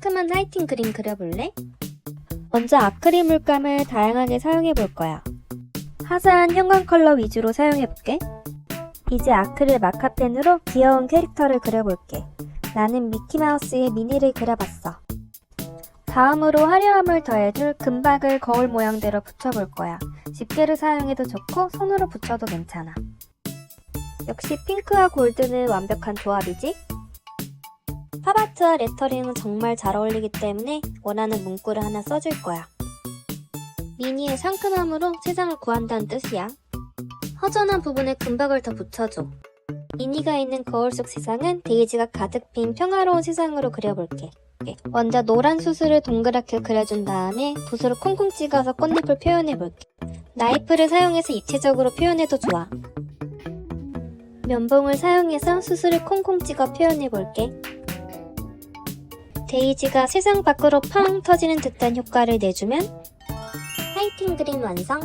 상큼한 라이팅 그림 그려볼래? 먼저 아크릴 물감을 다양하게 사용해 볼 거야. 화사한 형광 컬러 위주로 사용해 볼게. 이제 아크릴 마카펜으로 귀여운 캐릭터를 그려볼게. 나는 미키마우스의 미니를 그려봤어. 다음으로 화려함을 더해줄 금박을 거울 모양대로 붙여볼 거야. 집게를 사용해도 좋고 손으로 붙여도 괜찮아. 역시 핑크와 골드는 완벽한 조합이지? 팝아트와 레터링은 정말 잘 어울리기 때문에 원하는 문구를 하나 써줄 거야. 미니의 상큼함으로 세상을 구한다는 뜻이야. 허전한 부분에 금박을 더 붙여줘. 미니가 있는 거울 속 세상은 데이지가 가득 빈 평화로운 세상으로 그려볼게. 먼저 노란 수술을 동그랗게 그려준 다음에 붓으로 콩콩 찍어서 꽃잎을 표현해볼게. 나이프를 사용해서 입체적으로 표현해도 좋아. 면봉을 사용해서 수술을 콩콩 찍어 표현해볼게. 데이지가 세상 밖으로 팡 터지는 듯한 효과를 내주면 화이팅 그림 완성!